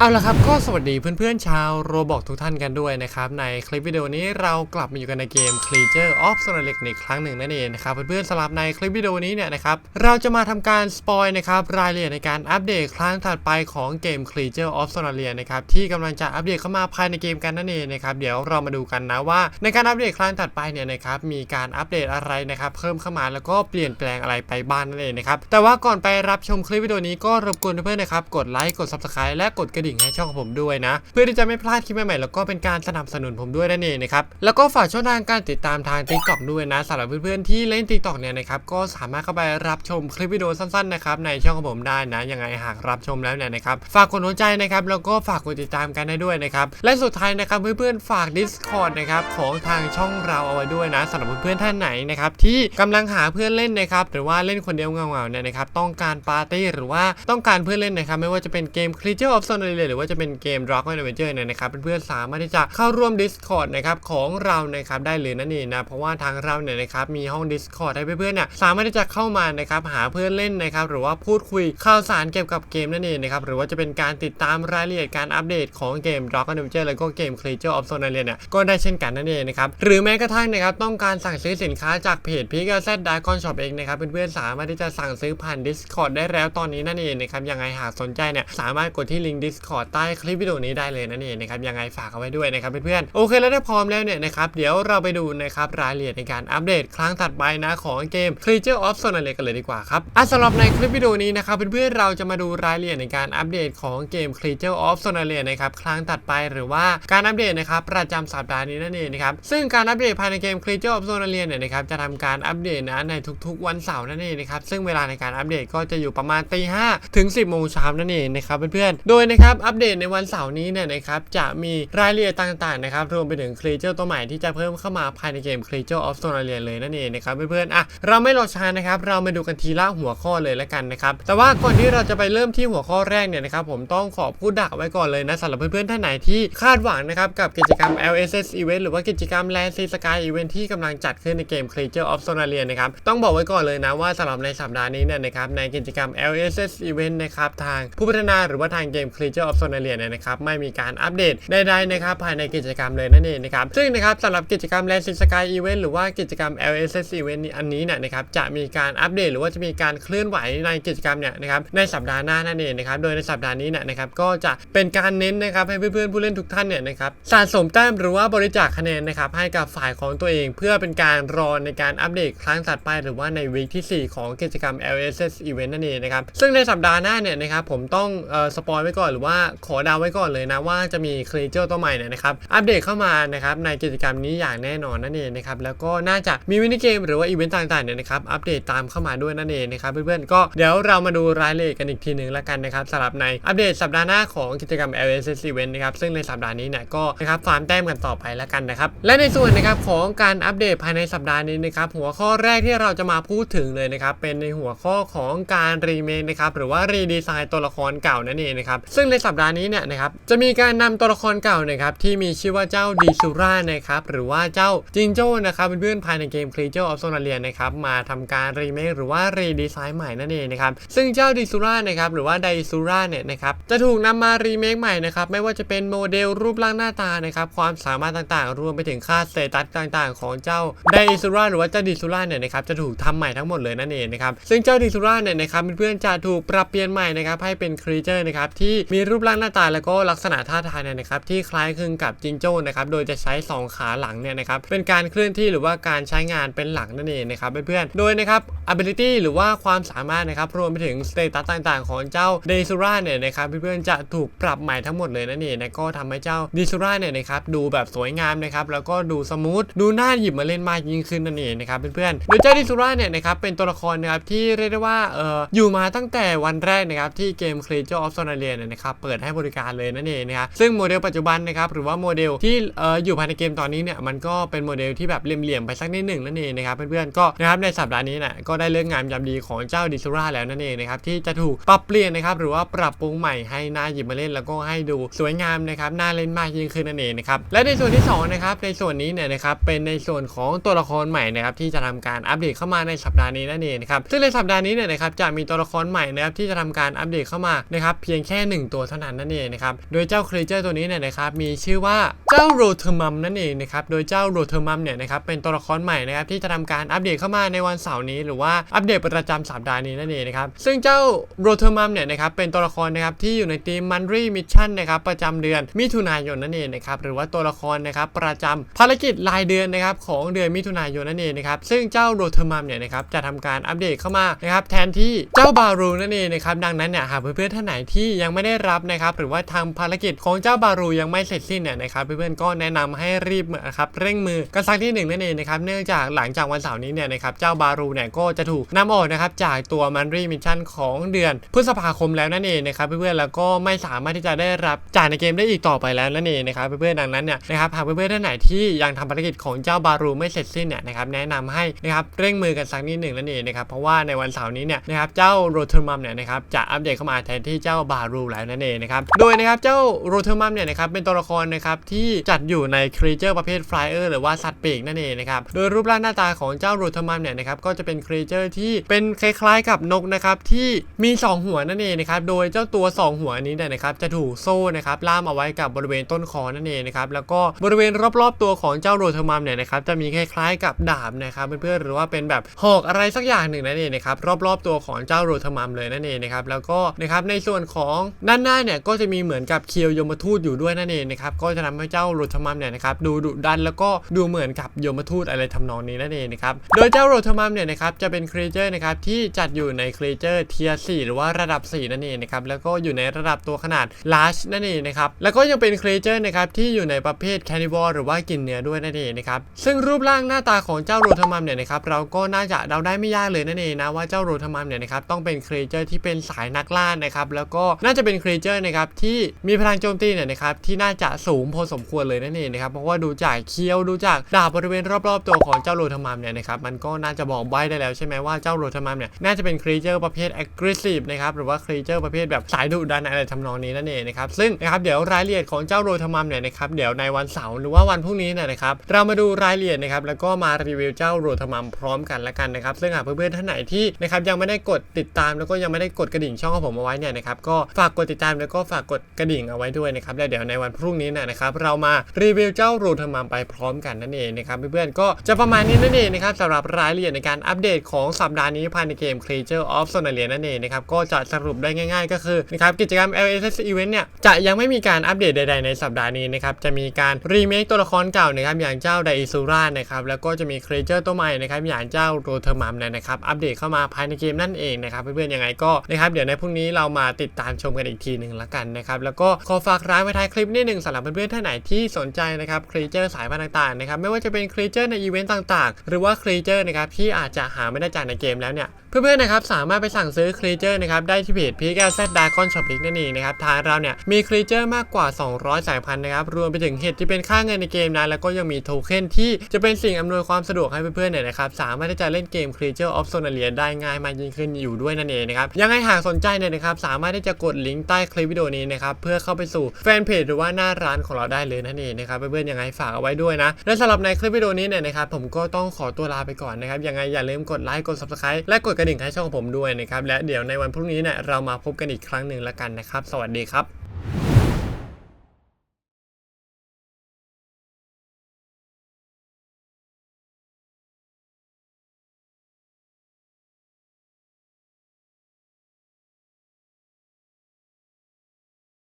เอาละครับก็สวัสดีเพื่อนๆชาวโรบอกทุกท่านกันด้วยนะครับ ในคลิปวิดีโอนี้เรากลับมาอยู่กันในเกม Creature of s o n a l e c ในครั้งหนึ่งนั่นเองนะครับเพื่อนๆสำหรับในคลิปวิดีโอนี้เนี่ยนะครับเราจะมาทำการสปอยนะครับรายละเอียดในการอัปเดตครั้งถัดไปของเกม Creature of s o n a l e c นะครับที่กำลังจะอัปเดตเข้ามาภายในเกมกันนั่นเองนะครับเดี๋ยวเรามาดูกันนะว่า ในการอัปเดตครั้งถัดไปเนี่ยนะครับมีการอัปเดตอะไรนะครับเพิ่มเข้ามาแล้วก็เปลี่ยนแปลงอะไรไปบ้างนั่นเองนะครับแต่ว่าก่อนไปรับชมคลิปวิดีโอนี้ก็รบกวนเพื่อนๆนะครับกดไลค์กด Subscribe และกดกระดิ่งให้ช่องของผมด้วยนะ เพื่อที่จะไม่พลาดคลิปใหม่ๆแล้วก็เป็นการสนับสนุนผมด้วยนั่นเองนะครับแล้วก็ฝากช่องทางการติดตามทาง TikTok ด้วยนะสำหรับเพื่อนๆที่เล่น TikTok เนี่ยนะครับก็สามารถเข้าไปรับชมคลิปวิดีโอสั้นๆนะครับในช่องของผมได้นะยังไงหากรับชมแล้วเนี่ยนะครับฝากกดหัวใจนะครับแล้วก็ฝากกดติดตามกันได้ด้วยนะครับและสุดท้ายนะครับเพื่อนๆฝาก Discord นะครับของทางช่องเราเอาไว้ด้วยนะสำหรับเพื่อนๆท่านไหนนะครับที่กำลังหาเพื่อนเล่นนะครับหรือว่าเล่นคนเดียวเงาๆเนี่ยนะครับต้องการปาร์ตี้หรือว่าต้องการเพื่อนเล่นนะครับไม่ว่าจะเป็นเกม Creature of s o n a l i a หรือว่าจะเป็นเกม Dragon Adventure เนี่ยนะครับเพื่อนๆสามารถที่จะเข้าร่วม Discord นะครับของเรานะครับได้เลยนั่นเองนะเพราะว่าทางเราเนี่ยนะครับมีห้อง Discord ให้เพื่อนๆเนี่ยสามารถที่จะเข้ามานะครับหาเพื่อนเล่นนะครับหรือว่าพูดคุยข่าวสารเกี่ยวกับเกมนั่นเองนะครับหรือว่าจะเป็นการติดตามรายละเอียดการอัปเดตของเกม Dragon Adventure แล้วก็เกม Creature of s o n a l i a เนี่ยก็ได้เช่นกันนั่นเองนะครับหรือแม้กระทั่งนะครับต้องการสั่งซื้อสินค้าจากเพจ p i g a z Dragon Shop เองนะครับเพื่อนๆสามารถที่จะสั่งซื้อผ่าน Discord ได้แล้วตอนนี้นั่นเองนะครับยังไงหากสนใจเนี่ยสามารถกดที่ลิงก์ Discord ใต้คลิปวิดีโอนี้ได้เลยนั่นเองนะครับยังไงฝากเอาไว้ด้วยนะครับเพื่อนๆโอเคแล้วได้พร้อมแล้วเนี่ยนะครับเดี๋ยวเราไปดูนะครับรายละเอียดในการอัปเดตครั้งถัดไปนะของเกม Creature of s o n a l e กันเลยดีกว่าครับอะสำหรับในคลิปวิดีโอนี้นะครับเพื่อนๆเราจะมาดูรายละเอียดในการอัปเดตของเกม Creature of s o n a l e นะครับครั้งถัดไปหรือว่าการอัปเดตนะครับประจำสัปดาห์นี้นั่นเองนะครับซึ่งการอัปเดตภายในเกม Creature of s o n a l e เนี่ยนะครับจะทำการอัปเดตนะในทุกๆ วันเสาร์นั่นเองนะครับซึ่งเวลาในการอัปเดตก็จะอยู่ประมาณตีห้าถึง 10โมงเช้านั่นเองนะครับเพื่อนๆโดยนะครับอัปเดตในวันเสาร์นี้เนี่ยนะครับจะมีรายละเอียดต่างๆนะครับรวมไปถึง Creature ตัวใหม่ที่จะเพิ่มเข้ามาภายในเกม Creature of s o n a l i a เลยนั่นเองนะครับเพื่อนๆอะเราไม่รอช้านะครับเรามาดูกันทีละหัวข้อเลยแล้วกันนะครับแต่ว่าก่อนที่เราจะไปเริ่มที่หัวข้อแรกเนี่ยนะครับผมต้องขอพูดดักไว้ก่อนเลยนะสำหรับเพื่อนๆท่านไหนที่คาดหวังนะครับกับกิจกรรม LSS Event หรือว่ากิจกรรม Land Sea Sky Event ที่กำลังจัดขึ้นในเกม Creature of s o n a l i a นะครับต้องบอกไว้ก่อนเลยนะว่าสำหรับในสัปดาห์นี้เนี่ยนะครับในกิจกรรม LSS Event นะครับทางผู้พัฒนาหรือว่าทางเกม Creature of s o n a l i a เนี่ยนะครับไม่มีการอัปเดตใดๆนะครับภายในกิจกรรมเลยนั่นเองนะครับซึ่งนะครับสำหรับกิจกรรม Land Sea Sky Event หรือว่ากิจกรรม LSS Event นี้อันนี้เนี่ยนะครับจะมีการอัปเดต หรือว่าจะมีการเคลื่อนไหวในกิจกรรมเนี่ยนะครับในสัปดาห์หน้านั่นเองนะครับโดยในสัปดาห์นี้เนี่ยนะครับก็จะเป็นการเน้นนะครับให้เพื่อนๆผู้เล่นทุกท่านเนี่ยนะครับสะสมแต้มหรือว่าบริจาคคะแนนนะครับให้กับฝ่ายของตัวเอง เพื่อเป็นการรอในการอัปเดตครั้งถัดไป หรือว่าในวีคที่ 4 ของกิจกรรม LSS Event นั่นเองนะครับซึ่งในสัปดาห์หน้าเนี่ยนะครับผมต้องเอ่อสปอยไว้ก่อนหรือว่าขอดาวไว้ก่อนเลยนะว่าจะมีครีเจอร์ตัวใหม่เนี่ยนะครับอัปเดตเข้ามานะครับในกิจกรรมนี้อย่างแน่นอนนั่นเองนะครับแล้วก็น่าจะมีมินิเกมหรือว่าอีเวนต์ต่างๆเนี่ยนะครับอัปเดตตามเข้ามาด้วยนั่นเองนะครับเพื่อนๆก็เดี๋ยวเรามาดูรายละเอียดกันอีกทีหนึ่งล้วกันนะครับสำหรับในอัปเดตสัปดาห์หน้าของกิจกรรม LSS Event นะครับซึ่งในสัปดาห์นี้เนี่ยก็นะครับฟาร์มแต้มกันต่อไปล้วกันนะครับและในส่วนนะครับของการอัปเดตภายในสัปดาห์นี้นะครับหัวข้อแรกที่เราจะมาพูดถึงเลยนะครับเป็นในหัวข้อของการรีเมคนะครับหรือว่ารีดีไซน์ตัวละครเก่านั่นเองนะครับซึ่งในสัปดาห์นี้เนี่ยนะครับจะมีการนำตัวละครเก่านะครับที่มีชื่อว่าเจ้าดีซูรานะครับหรือว่าเจ้าจิงโจ้นะครับเป็นเพื่อนภายในเกม Creature of s o n a l i a นะครับมาทำการรีเมคหรือว่ารีดีไซน์ใหม่นั่นเองนะครับซึ่งเจ้าดีซูรานะครับหรือว่าไดซูราเนี่ยนะครับจะถูกนำมารีเมคใหม่นะครับไม่ว่าจะเป็นโมเดลรูปร่างหน้าตานะครับความสามารถต่างๆ รวมไปถึงค่าสเตตัสต่างๆ ของเจ้าไดซูราหรือว่าเจ้าดีซูราเนี่ยนะครับจะถูกทำใหม่ทั้งหมดเลยนั่นเองนะครับซึ่งเจ้าดีซูราเนี่ยนะครับเพื่อนๆจะถูกปรับเปลี่ยนใหม่นะครับให้เป็นครีเจอร์นะครับที่มีรูปร่างหน้าตาแล้วก็ลักษณะท่าทางเนี่ยนะครับที่คล้ายคลึงกับจิงโจ้นะครับโดยจะใช้สองขาหลังเนี่ยนะครับเป็นการเคลื่อนที่หรือว่าการใช้งานเป็นหลักนั่นเองนะครับเพื่อนๆโดยนะครับ ability หรือว่าความสามารถนะครับรวมไปถึงสเตตัสต่างๆ ของเจ้าเดซูราเนี่ยนะครับเพื่อนๆจะถูกปรับใหม่ทั้งหมดเลยนั่นเองนะก็ทำให้เจ้าเดซูราเนี่ยนะครับดูแบบสวยงามนะครับแล้วก็ดูสมูทดูน่าหยิบมาเล่นมากยิ่งขึ้นนั่นเองนะครับเพื่อนๆโดยเจ้าเดซูราเนี่ยนะครับเป็นตัวละครนะครับที่เรียกได้ว่าเอออยู่มาตั้งแต่วันแรกนะครับที่เกม Creature of s o n a l i a เนี่ยนะครับเปิดให้บริการเลยนั่นเองนะครับซึ่งโมเดลปัจจุบันนะครับหรือว่าโมเดลที่เอ่ออยู่ภายในเกมตอนนี้เนี่ยมันก็เป็นโมเดลที่แบบเหลี่ยมๆไปสักนิดหนึ่งนั่นเองนะครับเพื่อนๆก็นะครับในสัปดาห์นี้เนี่ยก็ได้เรื่องงามยามดีของเจ้าดิซูราแล้วนั่นเองนะครับที่จะถูกปรับเปลี่ยนนะครับหรือว่าปรับปรุงใหม่ให้น่าหยิบมาเล่นแล้วก็ให้ดูสวยงามนะครับน่าเล่นมากยิ่งขึ้นนั่นเองนะครับและในส่วนที่สองนะครับในส่วนนี้เนี่ยนะครับเป็นในส่วนของตัวละครใหม่นะครับที่จะทำการอัปเดตเข้ามาในสัปดาห์นี้นั่นเองนะครับซึ่งในสัปดาห์นี้เนี่ยนะครับจะมีตัวละครใหม่นะครับที่จะทำการอัปเดตเข้ามานะครับเพียงแค่ 1 ตัวเท่านั้นนั่นเองนะครับ โดยเจ้าครีเจอร์ตัวนี้เนี่ยนะครับมีชื่อว่าเจ้าโรเทอร์มัมนั่นเองนะครับ โดยเจ้าโรเทอร์มัมเนี่ยนะครับเป็นตัวละครใหม่นะครับที่จะทำการอัปเดตเข้ามาในวันเสาร์นี้ หรือว่าอัปเดตประจำสัปดาห์นี้นั่นเองนะครับ ซึ่งเจ้าโรเทอร์มัมเนี่ยนะครับเป็นตัวละครนะครับที่อยู่ในทีมมันรีมิชชั่นนะครับประจำเดือนมิถุนายนนั่นเองนะครับหรือว่าตัวละครนะครับประจำภารกิจรายเดือนนะครับของเดือนมิถุนายนนั่นเองนะครับซึ่งเจ้าโรเทอร์มัมเนี่ยนะครับจะทำการอัปเดตเข้ามานะครับแทนที่เจ้าบารูนั่นเองนะครับดังนั้นเนี่ยหากเพื่อนๆท่านไหนที่ยังไม่ได้รับนะครับหรือว่าทำภารกิจของเจ้าบารูยังไม่เสร็จสิ้นเนี่ยนะครับเพื่อนๆก็แนะนำให้รีบนะครับเร่งมือกันสักที่หนึ่งนั่นเองนะครับเนื่องจากหลังจากวันเสาร์นี้เนี่ยนะครับเจ้าบารูเนี่ยก็จะถูกนำออกนะครับจากตัวมันรีมิชชั่นของเดือนพฤษภาคมแล้วนั่นเองนะครับเพื่อนๆแล้วก็ไม่สามารถที่จะได้รับจ่ายในเกมได้อีกต่อไปแล้วนั่นเองนะครับเพื่อนๆดังนั้นเนี่ยนะครับหากเพื่อนๆท่านไหนที่ยังทำภารกิจของเจ้าบารูไม่เสร็จสิ้นเนี่ยนะครับแนะนำให้นะครับเร่งมือกันสักนิดหนึ่งนั่นเองนะครับเพราะว่าในวันเสาร์นี้เนี่ยนะครับเจ้าโรเทอร์มัมเนี่ยนะครับจะอัปเดตเข้ามาแทนที่เจ้าบารูแล้วนั่นเองนะครับ โดยนะครับเจ้าโรเทอร์มัมเนี่ยนะครับเป็นตัวละครนะครับที่จัดอยู่ในครีเจอร์ประเภทฟลายเออร์หรือว่าสัตว์ปีกนั่นเองนะครับ โดยรูปร่างหน้าตาของเจ้าโรเทอร์มัมเนี่ยนะครับก็จะเป็นครีเจอร์ที่เป็นคล้ายๆกับนกนะครับที่มีสองหัวนั่นเองนะครับ โดยเจ้าตัวสองหัวนี้เนี่ยนะครับจะถูกโซ่นะครับล่ามเอาไว้กับบริเวณต้นคอนั่นเองนะครับแล้วก็บริเวณรอบๆตัวของเจ้าโรเทอร์มัมเนี่ยนะครับจะมีคล้ายๆกับดาบนะครับเพื่อนๆหรือว่าเป็นแบบหอกอะไรสักอย่างหนึ่งนั่นเองนะครับรอบๆตัวของเจ้าโรเทอร์มัมเลยนั่นเองนะครับแล้วก็นะครับในส่วนของด้านหน้าเนี่ยก็จะมีเหมือนกับเคียวยมทูตอยู่ด้วยนั่นเองนะครับก็จะทำให้เจ้าโรเทมัมเนี่ยนะครับดูดุดันแล้วก็ดูเหมือนกับยมทูตอะไรทำนองนี้นั่นเองนะครับโดยเจ้าโรเทมัมเนี่ยนะครับจะเป็นครีเจอร์นะครับที่จัดอยู่ในครีเจอร์เทียร์หรือว่าระดับ 4 นั่นเองนะครับแล้วก็อยู่ในระดับตัวขนาด large นั่นเองนะครับแล้วก็ยังเป็นครีเจอร์นะครับที่อยู่ในประเภทแคนิวอลหรือว่ากินเนื้อด้วยนั่นเองนะครับซึ่งรูปร่างหน้าตาของเจ้าโรเทมัมเนี่ยนะครับเราก็น่าจะเดาได้ไม่ยากเลยนั่นเองนะว่าเจ้าโรทมัมเนี่ยนะครับต้องเป็นครีเจอร์ที่เป็นสายนักล่านะครับแล้วก็น่าจะเป็นครีเจอร์นะครับที่มีพลังโจมตีเนี่ยนะครับที่น่าจะสูงพอสมควรเลยนั่นเองนะครับเพราะว่าดูจากเคี้ยวดูจากดาบบริเวณรอบๆตัวของเจ้าโรเทอร์มัมเนี่ยนะครับมันก็น่าจะบอกใบได้แล้วใช่ไหมว่าเจ้าโรเทอร์มัมเนี่ยน่าจะเป็นครีเจอร์ประเภท aggressive นะครับหรือว่าครีเจอร์ประเภทแบบสายดุดันอะไรทำนองนี้นั่นเองนะครับซึ่งนะครับเดี๋ยวรายละเอียดของเจ้าโรเทอร์มัมเนี่ยนะครับเดี๋ยวในวันเสาร์หรือว่าวันพรุ่งนี้เนี่ยนะครับเรามาดูรายละเอียดนะครับแล้วก็มารีวิวเจ้าโรเทอร์มัมพร้อมกันละกันนะครับซึ่งหากเพื่อนๆท่านไหนที่นะครับยังไม่ได้กดติดตามแล้วก็ยังไม่ได้กดกระดิ่งช่องของผมเอาไว้เนี่ยนะครับก็ฝากกดติดตามแล้วก็ฝากกดกระดิ่งเอาไว้ด้วยนะครับแล้วเดี๋ยวในวันพรุ่งนี้นะครับเรามารีวิวเจ้ารเทอร์มัมไปพร้อมกันนั่นเองนะครับเพื่อนๆก็จะประมาณนี้นั่นเองนะครับสำหรับรายละเอียดในการอัปเดตของสัปดาห์นี้ภายในเกม Creature of Sonalia นั่นเองนะครับก็จะสรุปได้ง่าย ๆ ก็คือนะครับกิจกรรม LSS Event เนี่ยจะยังไม่มีการอัปเดตใด ๆ ในสัปดาห์นี้นะครับจะมีการรีเมคตัวละครเก่านะครับอย่างเจ้าไดอิซูรานะครับแล้วก็จะมี Creature ตัวใหม่นะครับอย่างเจ้าโรเทอร์มัมเนี่ยนะครับอัปเดตเข้ามาภายในเกมนั่นเองนะครับเพื่อนๆยังไงก็นะครับเดี๋ยวในพรุ่งนี้เรามาติดตามชมกันอีกทีหนึ่งละกันนะครับแล้วก็ขอฝากร้านไว้ท้ายคลิปนิดหนึ่งสำหรับเพื่อนๆท่านไหนที่สนใจนะครับ Creature สายพันธุ์ต่างๆนะครับไม่ว่าจะเป็น Creature ในอีเวนต์ต่างๆ หรือว่า Creature นะครับที่อาจจะหาไม่ได้จากในเกมแล้วเนี่ยเพื่อนๆนะครับสามารถไปสั่งซื้อครีเจอร์นะครับได้ที่เพจพีแกแซดดากอนช็อปลิกนั่นเองนะครับทางเราเนี่ยมีครีเจอร์มากกว่า 200 สายพันธุ์นะครับรวมไปถึงเห็ดที่เป็นค่าเงินในเกมนะแล้วก็ยังมีโทเค็นที่จะเป็นสิ่งอำนวยความสะดวกให้เพื่อนๆเนี่ยนะครับสามารถที่จะเล่นเกม Creature of Sonalia ได้ง่ายมากยิ่งขึ้นอยู่ด้วยนั่นเองนะครับยังไงหากสนใจเนี่ยนะครับสามารถที่จะกดลิงก์ใต้คลิปวิดีโอนี้นะครับเพื่อเข้าไปสู่แฟนเพจหรือว่าหน้าร้านของเราได้เลยนั่นเองนะครับเพื่อนๆยังไงฝากเอาไว้ด้วยนะและสำหรับในคลิปวิดีโอนี้เนี่ยนะครับผมก็ต้องขอตัวลาไปก่อนนะครับยังไงอย่าลืมกดไลค์กด subscribe และกดกระดิ่งให้ช่องผมด้วยนะครับและเดี๋ยวในวันพรุ่งนี้เนี่ยเรามาพบกันอีกครั้งหนึ่งแล้วกันนะครับ สวัสดีครับ